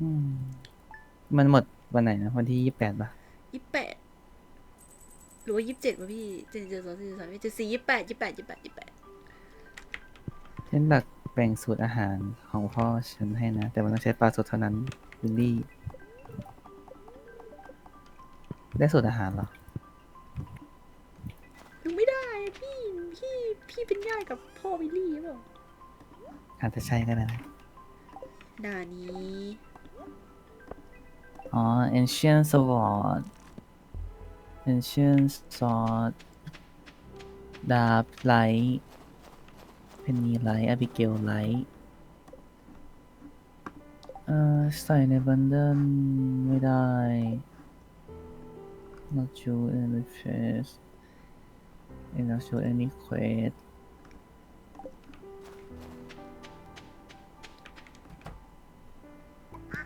อืมมันหมดวันไหนนะวันที่ยี่แปดปะยี่แปดหรือว่ายี่สิบเจ็ดวะพี่เจ็ดเจ็ดสองสี่สามเจ็ดสี่ยี่แปดยี่แปดยี่แปดยี่แปดฉันหลักแบ่งสูตรอาหารของพ่อฉันให้นะ แต่มันต้องใช้ปลาสดเท่านั้นวิลลี่ ได้สูตรอาหารเหรอยังไม่ได้อะพี่พี่พี่เป็นญาติกับพ่อวิลลี่หรือเปล่าอาจจะใช่ก็ได้นะด่านี้ อ๋อ ancient sword ancient sword ดาบไลท์เพนนีไลท์อบิเกลไลท์เอ่อใส่ในบันเดิลไม่ได้ not show any face and not show any quest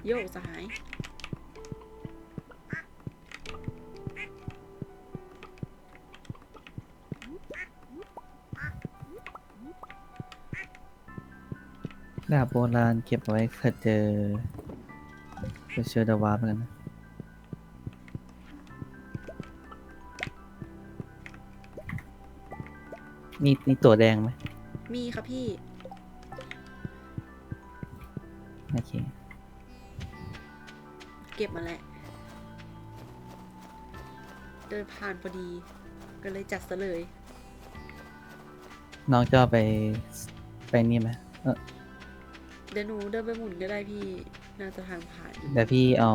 โยกสหาย ดาบโบราณเก็บเอาไว้เผื่อเจอเผื่อเจอดาวาร์ปกันนะมีมีตัวแดงไหมมีครับพี่ โอเค เก็บมาแหละเดินผ่านพอดี ก็เลยจัดซะเลย น้องจะเอาไป ไปนี่ไหมเออ เดี๋ยวหนูเดินไปหมุนก็ได้พี่น่าจะทางผ่านอยู่เดี๋ยวพี่เอา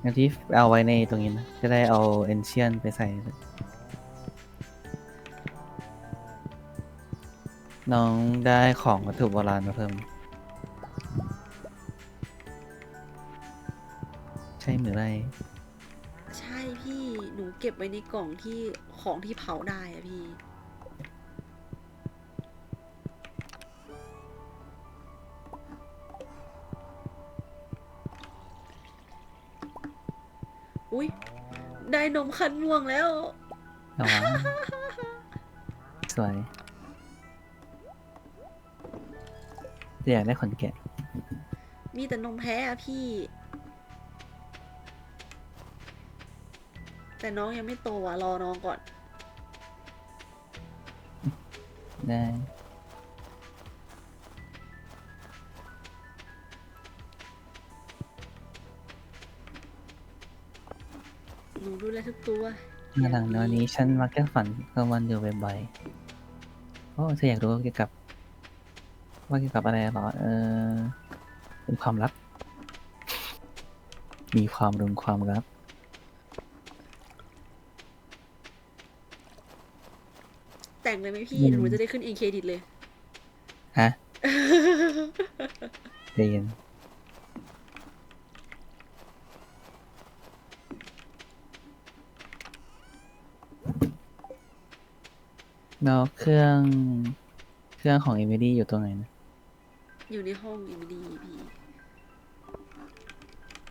เดี๋ยวพี่เอาไว้ในตรงนี้นะ จะได้เอาเอนเชียนไปใส่ น้องได้ของวัตถุโบราณมาเพิ่ม ใช่หรือไรใช่พี่หนูเก็บไว้ในกล่องที่ของที่เผาได้อะพี่ ได้นมคันม่วงแล้วระวังสวยจะอยากได้ขนแกะ มีแต่นมแพ้อะพี่ แต่น้องยังไม่โตอะ รอน้องก่อน ได้ หนูดูแลทุกตัวในหลังในวันนี้ฉันมักจะฝันกลางวันอยู่บ่อยๆโอ้เธออยากรู้เกี่ยวกับ ว่าเกี่ยวกับอะไรเหรอ เออเป็นความลับ มีความรุนความลับ แต่งเลยไหมพี่อืม หนูจะได้ขึ้นเองเครดิตเลย ฮะเรียน แล้วเครื่องเครื่องของเอมิลี่อยู่ตรงไหนนะอยู่ในห้องอิมดีพี่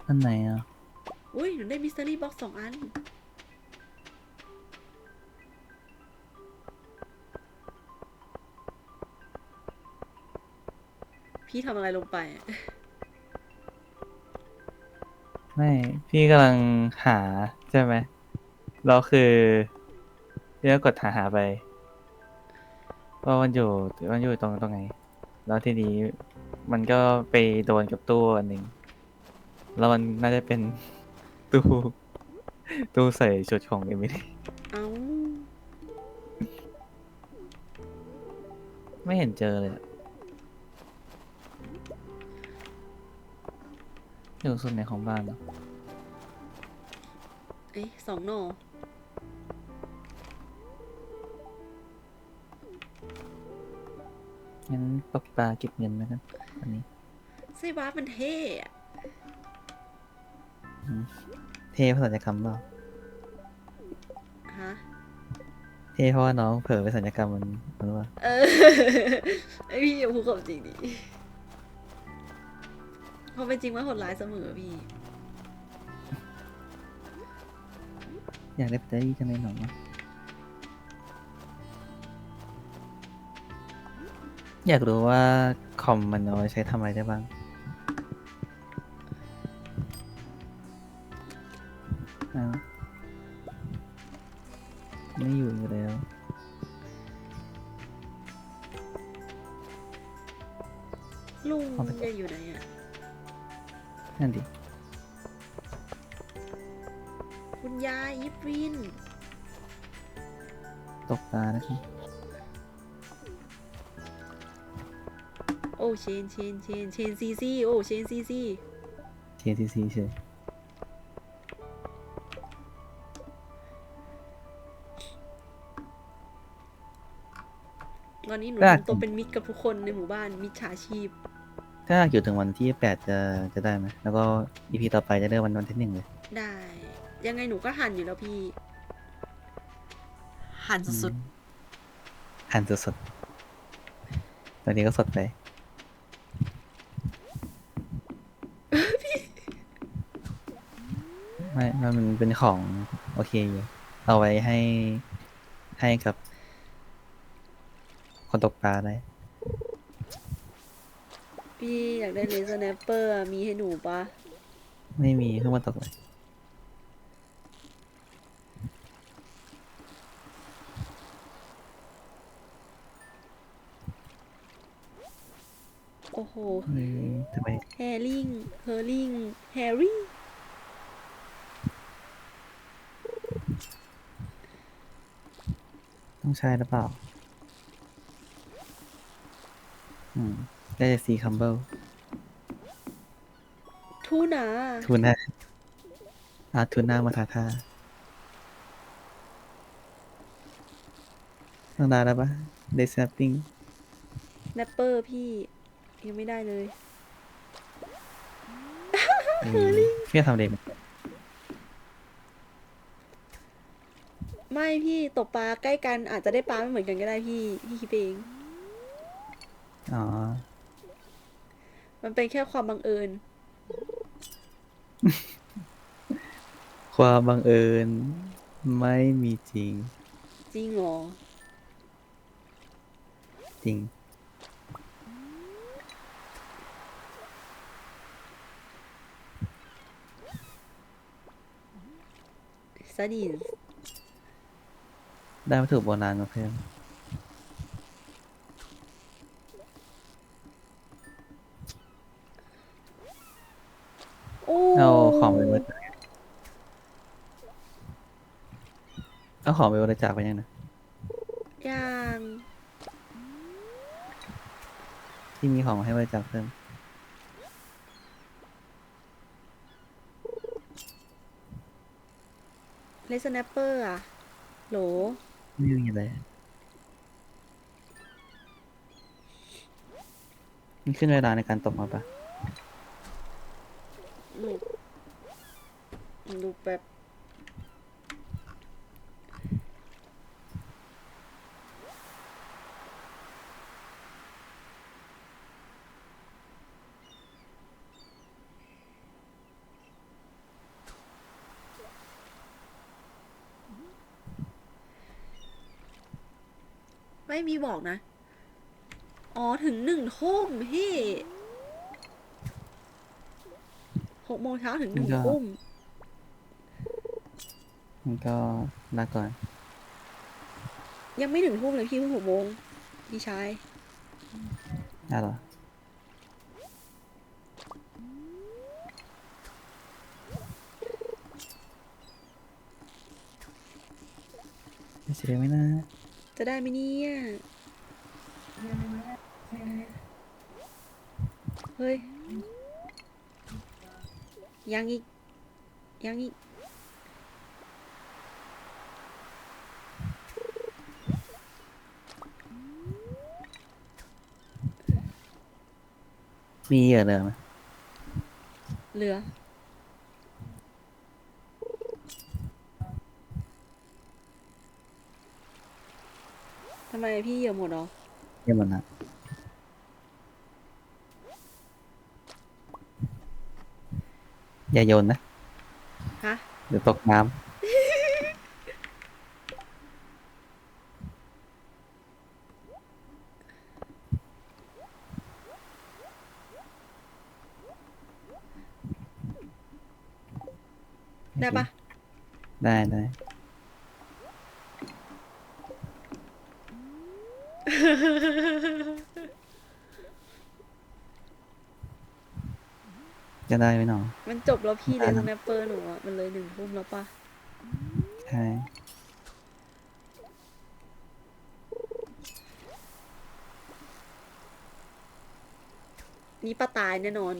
อันไหนอะอุ้ยหนูได้มิส t ต r รี่บ็อกสองอัน พี่ทำอะไรลงไปอะไม่พี่กำลังหาใช่ไหมแล้วคือพี่ก็กดหาหาไป ว่ามันอยู่มันอยู่ตรงตรงไหน แล้วทีนี้มันก็ไปโดนกับตู้อันหนึ่งแล้วมันน่าจะเป็นตู้ตู้ใส่ชุดของเอมิลี่เอ้าไม่เห็นเจอเลยอะอยู่ส่วนไหนของบ้านเหรอเอ๊ะสองหน่ องั้นปลาปลาเก็บเงินแล้วกันอันนี้ไส้วาร์ปมันเท่อะเท่เพราะสัญญกรรมเปล่าฮะ เท่เพราะว่าน้องเผลอไปสัญญกรรมมันมันว่าเออไอพี่อย่าพูดความจริงดิพอเป็นจริงว่าโหดร้ายเสมอพี่ อยากได้แบตเตอรี่จังเลยหนอ อยากรู้ว่าคอมมันเอาไว้ใช้ทำอะไรได้บ้าง อ้เชนเชนเชนเชนซีซีโอ้เชนซีซี TTC เฉยตอนนี้หนูก็อาจทำตัวเป็นมิตรกับทุกคนในหมู่บ้านมิจฉาชีพ ถ้าอยู่ถึงวันที่แปดจะจะได้ไหมแล้วก็ EP ต่อไปจะได้วันวันที่หนึ่งเลย ได้ ยังไงหนูก็หันอยู่แล้วพี่ หันสุดอืมหั่นสดๆตอนนี้ก็สดไป ไม่มันเป็นของโอเคอยู่เอาไว้ให้ให้กับ คนตกปลาได้ๆพี่อยากได้เลเซอร์แนปเปอร์มีให้หนูปะไม่มีเพิ่งมาตกเลยโอ้โหเฮ้ยทำไม แฮริงเฮอริงแฮร์รี่ ต้อง ใช้หรือเปล่า อืม ได้แต่ซีคัมเบิลทูนาทูน่าอาทูน่ามาทาท่าต้องได้แล้วปะได้สแนปปิ้งแนปเปอร์พี่ ยังไม่ได้เลยพี่ทำเด็ก ไม่พี่ตกปลาใกล้กันอาจจะได้ปลาไม่เหมือนกันก็ได้พี่พี่คิดเองอ๋อ มันเป็นแค่ความบังเอิญ ความบังเอิญ ไม่มีจริง จริงเหรอจริงซาดีน ได้วัตถุโบราณมาเพิ่มโอ้เอาของไปบริจาคเอาของไปบริจาคไปยังนะยังที่มีของให้บริจาคเพิ่มเลสแนปเปอร์อะโหล ไม่มีอะไรมันขึ้นเวลาในการตกมาปะ ดูดูแบบ ม่มีบอกนะ อ๋อ ถึงหนึ่งทุ่มพี่หกโมงเช้าถึงหนึ่งทุ่มมันก็ลาก่อน ยังไม่ถึงทุ่มเลยพี่เพิ่งหกโมงพี่ชายได้เหรอไม่เสียไหมนะ จะได้ไหมเนี่ย เฮ้ย ยังอีก ยังอีก มีเหยื่อเดิมไหมเหลือ ทำไมพี่ เหยื่อหมดเหรอเหยื่อหมดนะอย่าโยนนะฮะ เดี๋ยวตกน้ำได้ปะได้ได้ จะได้ไหมหนอมันจบแล้วพี่เลยอ่าสแนปเปอร์หนูอะมันเลยหนึ่งทุ่มแล้วปะใช่นี่ป้าตายแน่นอน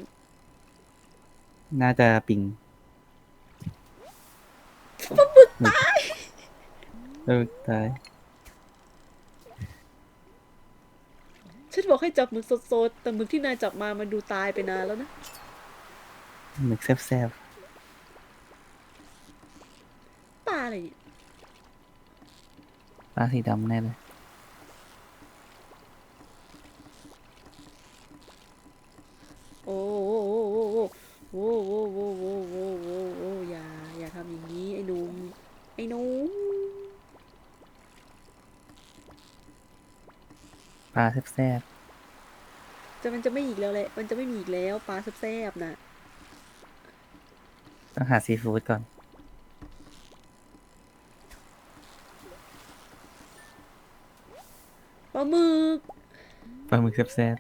น่าจะปิงปลาบึกตายเออตาย ฉันบอกให้จับหมึกสดๆแต่หมึกที่นายจับมามันดูตายไปนานแล้วนะ หมึกแซ่บปลาอะไรปลาสีดำแน่เลย โอ้โหโอ้โหโอ้โหโอ้โหโอหโหโหอย่าอย่าทำอย่างนี้ไอ้นุ่มไอ้นุ่มปลาแซ่บจะมันจะไม่อีกแล้วแหละมันจะไม่มีอีกแล้วปลาแซ่บๆน่ะ ต้องหาซีฟู้ดก่อน ปลาหมึกปลาหมึกแซบ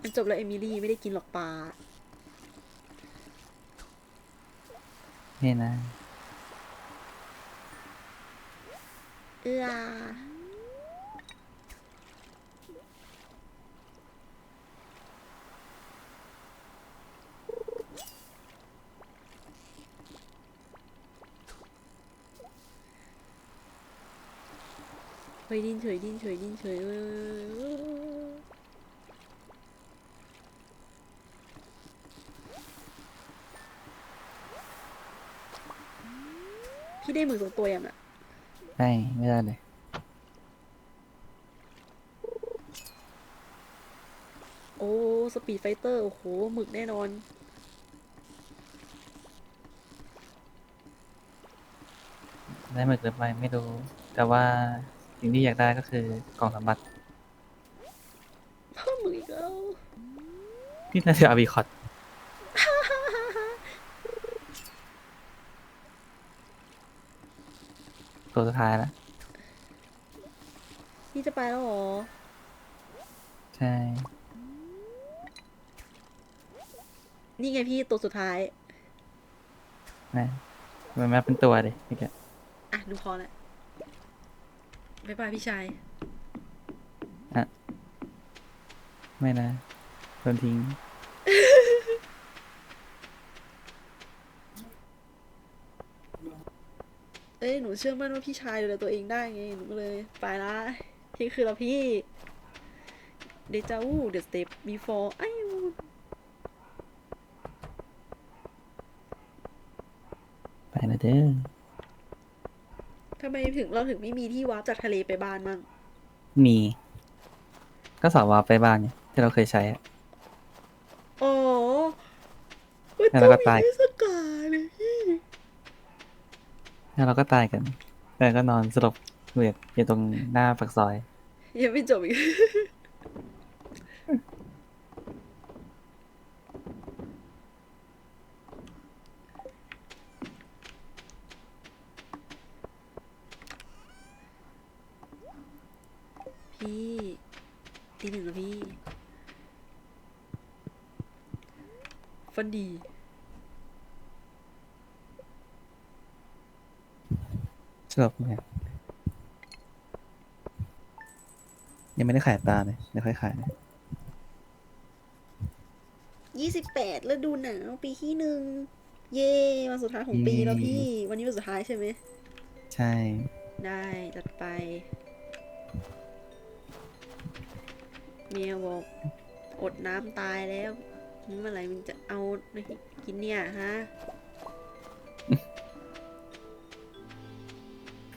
มันจบแล้วเอมิลี่ไม่ได้กินหรอกปลาๆนี่นะ เอื้อ ฮ้ยดิ้นเฉยดิ้นเฉยดิ้นเฉยเว้ยพี่ได้หมึกสองตัวยังอะไม่ไม่ได้เลยโอ้สปีดไฟเตอร์โอ้โหหมึกแน่นอนได้หมึกหรือไม่ไม่รู้ แต่ว่า สิ่งที่อยากได้ก็คือกล่องสมบัติพ่อหมึกอีกแล้วนี่น่าจะอาบีคอตตัวสุดท้ายแล้วพี่จะไปแล้วเหรอ ใช่ นี่ไงพี่ตัวสุดท้ายนะมันมาเป็นตัวเลยนี่แกอะดูพอแล้ว บ๊ายบายพี่ชายไม่นะโดนทิ้ง เอ้ยหนูเชื่อมั่นว่าพี่ชายดูแลตัวเองได้ไงหนูก็เลยไปละพี่คือเราพี่เดจาวูเดอะสเต็ปบีฟอร์ไอ้ยูไปแล้วเด้อทำ ไมถึงเราถึงไม่มีที่วาร์ปจากทะเลไปบ้านมั่งมี ก็สอบวาร์ปไปบ้านเนี่ยที่เราเคยใช้อะ อ๋อแล้วเราก็ตายมันต้องมีเทศกาลเลยพี่แล้วเราก็ตายกันแล้วก็นอนสลบเหลือดอยู่ตรงหน้าปากซอย ยังไม่จบอีก พี่ตีหนึ่งแล้วพี่ ฟันดี สลบเนี่ยยังไม่ได้ขายตาเลยเดี๋ยวค่อยขายยี่สิบแปดฤดูหนาวปีที่หนึ่ง เย่วันสุดท้ายของปีแล้วพี่ วันนี้วันสุดท้ายใช่ไหม ใช่ ได้จัดไปเมียบอกอดน้ำตายแล้วเมื่อไหร่มึงจะเอากินเนี่ยฮะ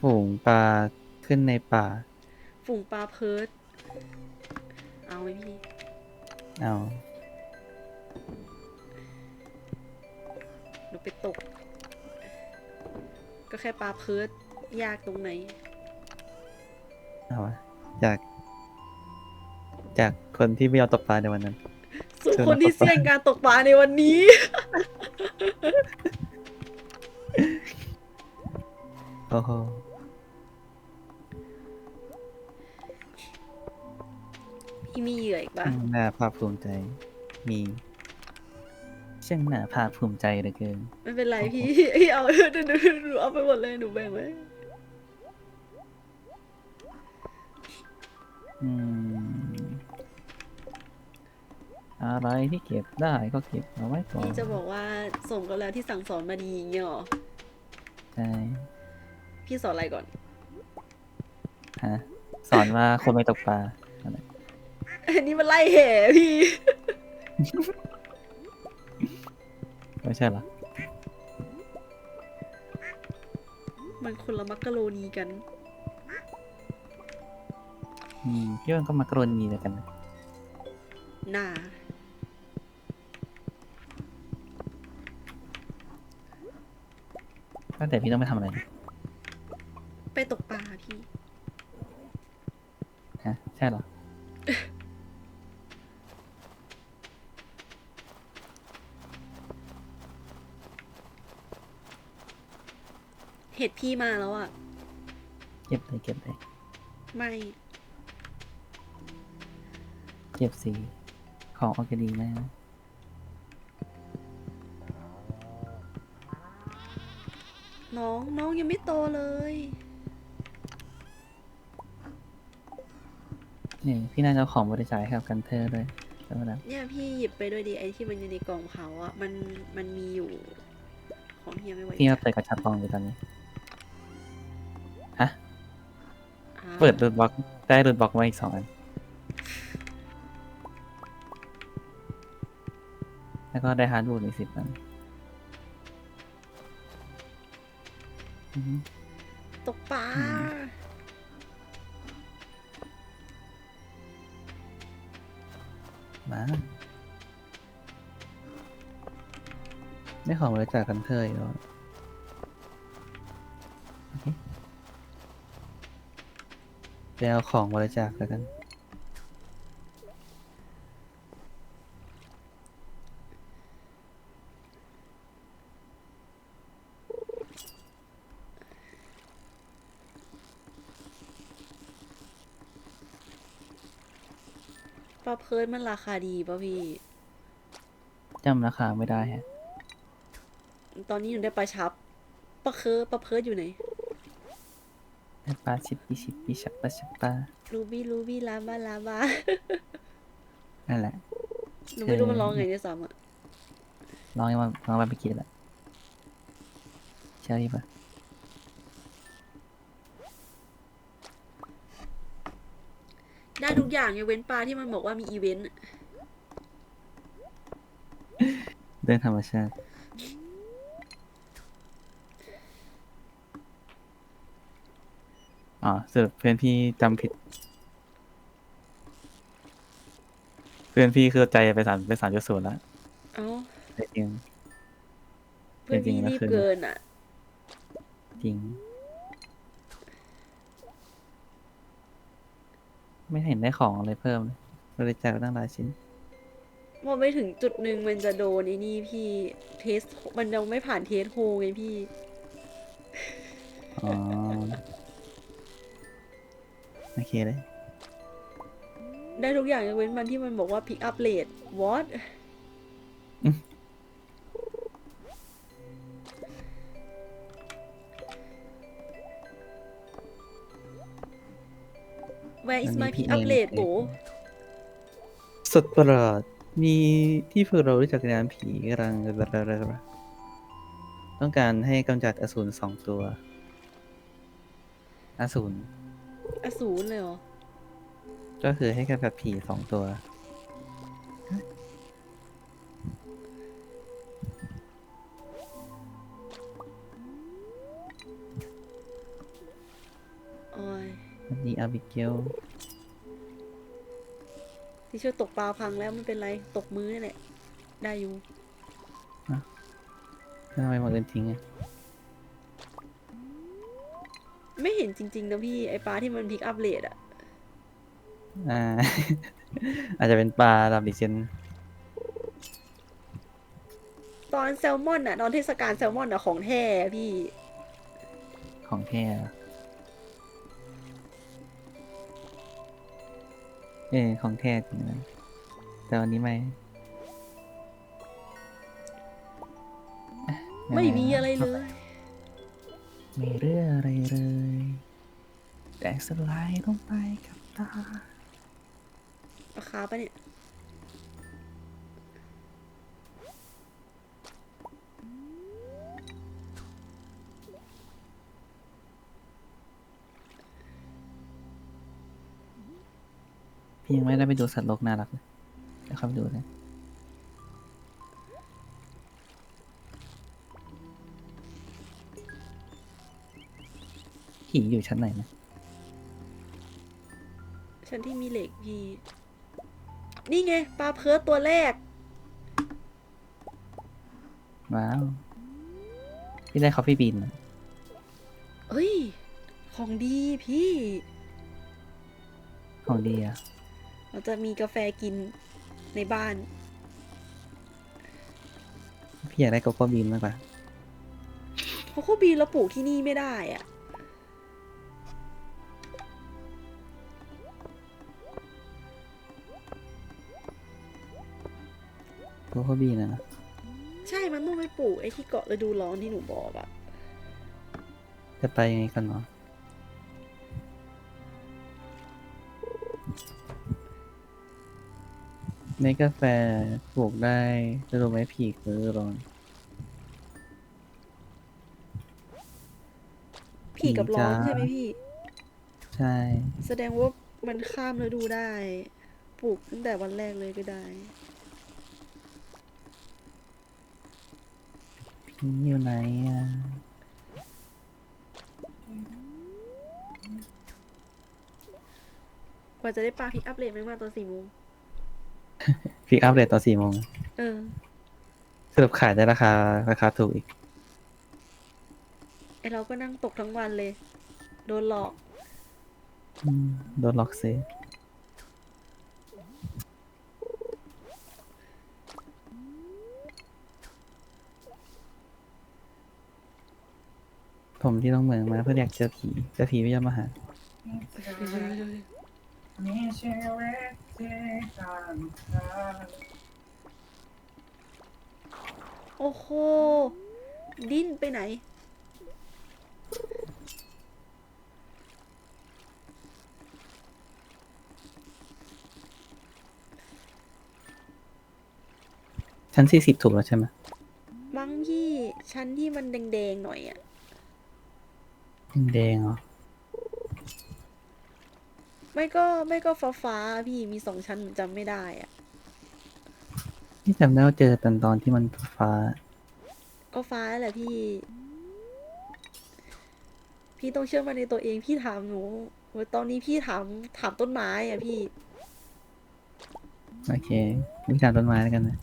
ฝูงปลาขึ้นในป่า ฝูงปลาเพิร์ดเอาไหมพี่ เอา หนูไปตก ก็แค่ปลาเพิร์ดยากตรงไหน เอาวะจาก จากคนที่ไม่ยอมตกปลาในวันนั้นส่วนเชิญคนที่ตกปลาเสี่ยงการตกปลาในวันนี้ โอ้โห มีเหยื่ออีกปะช่างน่าภาคภูมิใจ มีช่างน่าภาคภูมิใจเหลือเกิน ไม่เป็นไรพี่พี่เอาเดี๋ยวเดี๋ยวหนูเอาไปหมดเลยหนูแบ่งไว้อืม อะไรที่เก็บได้ก็เก็บเอาไว้ก่อนพี่จะบอกว่าส่งกันแล้วที่สั่งสอนมาดีอย่างเงี้ยหรอใช่พี่สอนอะไรก่อน ฮะ สอนว่าคนไม่ตกปลาอะไร อันนี้มันไล่แห่พี่ ไม่ใช่เหรอมันคนละมักกะโรนีกัน อืมพี่ว่าก็มากรณีแล้วกันนะน่า ตั้งแต่พี่ต้องไปทำอะไรไปตกปลาพี่ ฮะ ใช่เหรอ เห็ดพี่มาแล้วอะเก็บเลยเก็บเลยไม่เก็บสี ของออร์แกดีนะน้องน้องยังไม่โตเลย นี่พี่น่าจะเอาของบริจาคให้กับกันเธอร์ด้วยใช่ไหมล่ะเนี่ยพี่หยิบไปด้วยดีไอที่มันอยู่ในกล่องเขาอะมันมันมีอยู่ ของเฮียไม่ไหวพี่ก็เปิดกระชับกล่องอยู่ตอนนี้ ปิดรูดบล็อกได้รูดบล็อกมาอีกสองอัน แล้วก็ได้ฮาร์ดบูทอีกสิบอันอือฮึตกปลาอืมมาได้ของบริจาคกันเธออีกแล้ว ไปเอาของบริจาคแล้วกัน ปลาเพิร์ดมันราคาดีป่ะพี่ จำราคาไม่ได้ฮะ ตอนนี้หนูได้ปลาชับปลาเคิร์ดปลาเพิร์ดอยู่ไหน ปลาชิปปีชิปปีชับปลาชับปลารูบี้รูบี้ลาบาลาบานั่นแหละหนูไม่รู้เออมันร้องไงด้วยซ้ำอะลองให้มันลองไปกินแหละใช่ปะได้ทุกอย่างยกเว้นปลาที่มันบอกว่ามีอีเวนต์อะเรื่องธรรมชาติ อ๋อสรุปเพื่อนพี่จำผิด เพื่อนพี่คือใจไปสามไปสามจุดศูนย์แล้วเอ้าแต่จริงเพื่อนจริพี่งๆแล้วรีบคือเกินอะ จริง ไม่เห็นได้ของอะไรเพิ่มเลยบริจาคตั้งหลายชิ้น พอไม่ถึงจุดหนึ่งมันจะโดนไอ้นี่พี่เทส มันยังไม่ผ่านเทสโฮไงพี่ อ๋อ โอเคเลย ได้ทุกอย่างยกเว้นมันที่มันบอกว่า pick up rate what อืม where is มัน my มี pick up PA rate โบสดประหลาดมีที่พวกเรารู้จักนามผีกำลังต้องการให้กำจัดอสูรสองตัว อสูร อสูรเลยเหรอ ก็คือให้กำจัดผีสองตัว โอ้ยอันนี้อาบิเกลที่ช่วยตกปลาพังแล้วไม่เป็นไร ตกมือนี่แหละ ได้อยู่ ทำไมมาเอินทิ้งอะ ไม่เห็นจริงๆนะพี่ไอปลาที่มัน pick up rate อะอ่า อาจจะเป็นปลาลาบิเซนตอนแซลมอนอะตอนเทศกาลแซลมอนอะของแท้อะพี่ ของแท้เหรอเออของแท้จริงนะแต่วันนี้ไม่อะไม่มีอะไรเลย ไม่เรื่องอะไรเลย แต่สไลด์ลงไปกับตาราคาปะเนี่ย พี่ยังไม่ได้ไปดูสัตว์โลกน่ารักเลยเดี๋ยวเข้าไปดูนะ ผีอยู่ชั้นไหนนะฉันที่มีเหล็กพี่นี่ไงปลาเพิร์ดตัวแรก ว้าวพี่ได้คอฟฟี่บีนมาเอ้ย ของดีพี่ ของดีอะเราจะมีกาแฟกินในบ้าน พี่อยากได้โกโก้บีนมากกว่าเพราะเขาบีนเราปลูกที่นี่ไม่ได้อะ โกโก้บีนอะนะใช่มันต้องไปปลูกไอ้ที่เกาะฤดูร้อนที่หนูบอกอะจะไปยังไงกันเนาะในกาแฟปลูกได้จะรู้ไหมผีคือร้อน ผีกับร้อนจ้าใช่ไหมพี่ ใช่ แสดงว่ามันข้ามฤดูได้ ปลูกตั้งแต่วันแรกเลยก็ได้ อยู่ไหนอะกว่าจะได้ปลาพิกอัพเลทไม่มาตอนสี่โมงพิกอัพเดตตอนสี่โมงเออสรุปขายได้ราคาราคาถูกอีกไอเราก็นั่งตกทั้งวันเลย โดนหลอก อืมโดนล็อกซื้อ ผมที่ต้องเมืองมาเพื่ออยากเจอผีเจอผีไม่ยอมมาหา มีชีวิตที่ห่างไกลโอ้โห ดิ้นไปไหน ชั้นสี่สิบถูกแล้วใช่ไหมมั้งพี่ชั้นที่มันแดงๆหน่อยอะ แดงเหรอ ไม่ก็ไม่ก็ฟ้าฟ้าๆพี่มีสองชั้นผมจำไม่ได้อะที่จำได้ว่าเจอตอนตอนที่มันฟ้า ก็ฟ้าแหละพี่ พี่ต้องเชื่อมั่นในตัวเองพี่ถามหนูว่าตอนนี้พี่ถามถามต้นไม้อะพี่ โอเควิชาต้นไม้แล้วกันนะ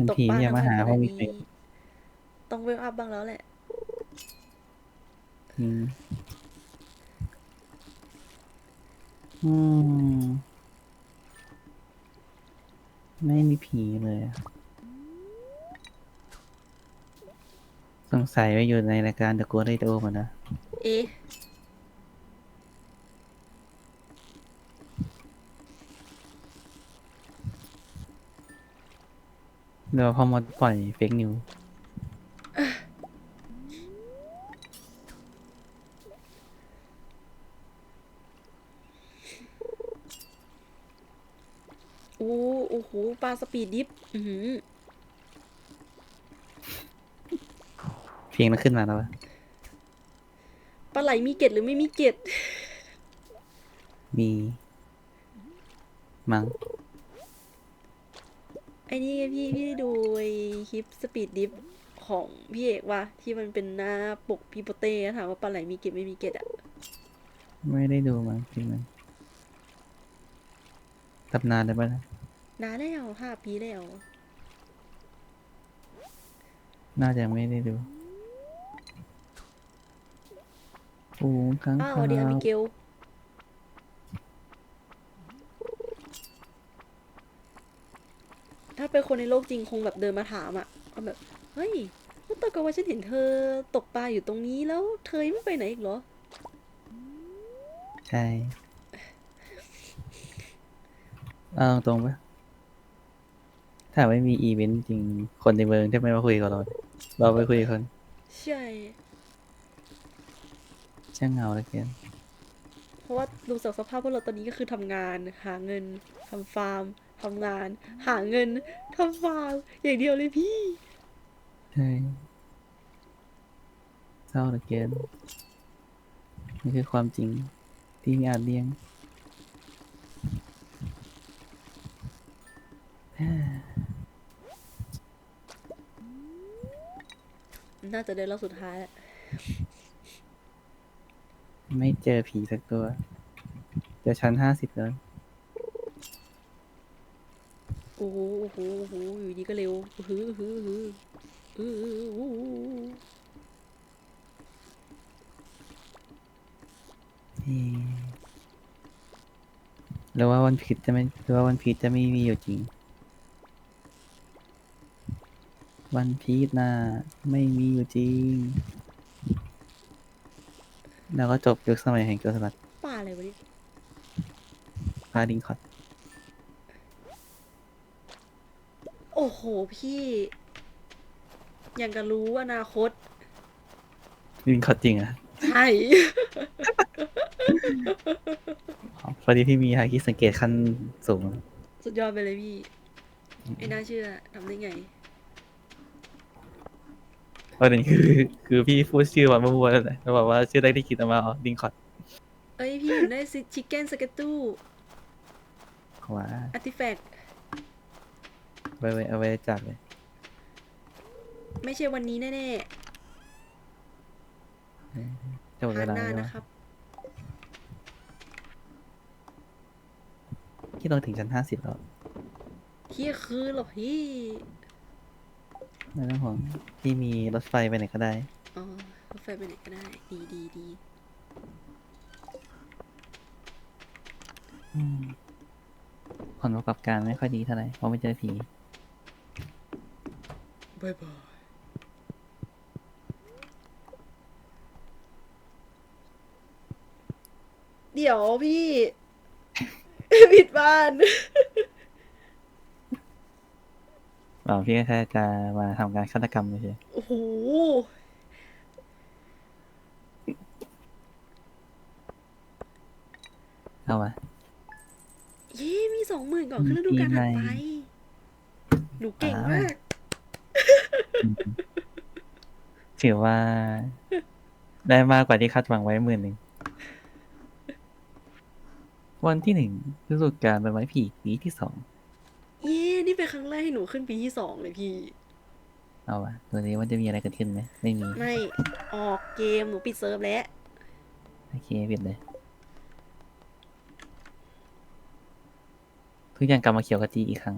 เป็นตกผีปลาอย่ามาหาทั้งห้วัองนมีขเฟนาดนี้ต้องเวลอัพบ้างแล้วแหละอืมอืม ไม่มีผีเลยอะสงสัยว่าอยู่ในรายการ The Ghost Radio มานะ เอ๊ะ ดี๋ยวพอมาปล่อยเฟกนิว โอ้โอ้โหปลาสปีดดิฟอือหือเพลงนั้นขึ้นมาแล้วอะปลาไหลมีเกล็ดหรือไม่มีเกล็ดมี มั้ง ไอ้นี่ไงพี่พี่ได้ดูไอ้คลิปสปีดดิฟของพี่เอกว่าที่มันเป็นหน้าปกพี่โปเต้ถามว่าปลาไหลมีเกล็ดไม่มีเกล็ดอะไม่ได้ดูมั้งเพลงนั้นตำนานเลยป่ะนะนานแล้วห้าปีแล้ว น่าจะไม่ได้ดูโอ้ข้างอ้าวคาเดียวมิวเกล เป็นคนในโลกจริงคงแบบเดินมาถามอะว่าแบบ เฮ้ยเมื่อตอนกลางวันฉันเห็นเธอตกปลาอยู่ตรงนี้แล้วเธอยังไม่ไปไหนอีกเหรอ ใช่เอาตรงๆปะถ้าไม่มีอีเวนต์จริงคนในเมืองจะไม่มาคุยกับเรา เราไปคุยกับคนใช่ ช่างเหงาเหลยเกินเพราะว่าดูจากสภาพพวกเราตอนนี้ก็คือทำงานหาเงินทำฟาร์ม ทำงาน หาเงินทำฟาร์มอย่างเดียวเลยพี่ ใช่เศร้าเหลือเกินนี่คือความจริงที่ไม่อาจเลี่ยง น่าจะได้รอบสุดท้ายแหละไม่เจอผีสักตัว เจอชั้นห้าสิบแล้ว โอ้โหโอ้โหโอ้โหอยู่ดีก็เร็วอื้อหืออื้อหืออื้อหืออื้อหืออู้หูเอ๊ะหรือว่าวันพีชจะไม่หรือว่าวันพีชจะไม่มีอยู่จริง วันพีชนะไม่มีอยู่จริง แล้วก็จบยุคสมัยแห่งโจรสลัดป่าอะไรวะเนี่ย พาดิงคอต อ้โหพี่อย่างกับรู้อนาคตดิงคอตจริงอะใช่อ๋อพอดีพี่มีฮาคิสังเกตขั้นสูง สุดยอดไปเลยพี่ ไม่น่าเชื่อทำได้ไง ประเด็นคือคือพี่พูดชื่อวันมั่วๆแล้วนะแล้วบอกว่าชื่อแรกที่คิดออกมาอ๋อดิงคอตเอ้ยพี่ผมได้ชิคเก้นสเกตตูว่าอาร์ติแฟกต์ ไว้ไว้เอาไว้จับเลย ไม่ใช่วันนี้แน่จะหมๆดเวพาร์ทลาหน้าแล้วนะครับ ที่เราถึงชั้นห้าสิบแล้วเที่ยคือเหรอพี่ ไม่ต้องห่วงที่มีรถไฟไปไหนก็ได้ อ๋อรถไฟไปไหนก็ได้ ดีดีดีอืมผลประกอบการไม่ค่อยดีเท่าไหร่เพราะไม่เจอผี บายบายเดี๋ยวพี่ ผิดบ้าน อ๋อพี่ก็แค่จะมาทำการฆาตกรรมเฉยโอ้โห ๆเอามา เย้มีสองหมื่นก่อนขึ้นฤดูกาลถัดไป หนูเก่งมาก ถือว่า ได้มากกว่าที่คาดหวังไว้หมื่นหนึ่ง วันที่หนึ่งฤดูกาลใบไม้ผลิปีที่สอง เย้นี่เป็นครั้งแรกที่หนูขึ้นปีที่สองเลยพี่ เอาวะตัวนี้มันจะมีอะไรเกิดขึ้นไหมไม่มี ไม่ ออกเกมหนูปิดเซิร์ฟแล้ว โอเคปิดเลยทุกอย่างกลับมาเขียวกะจีอีกครั้ง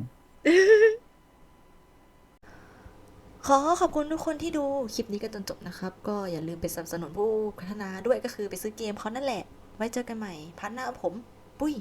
ขอขอบคุณทุกคนที่ดูคลิปนี้กันจนจบนะครับ ก็อย่าลืมไปสนับสนุนผู้พัฒนาด้วยก็คือไปซื้อเกมเขานั่นแหละ ไว้เจอกันใหม่พันหน้าผม ปุ้ย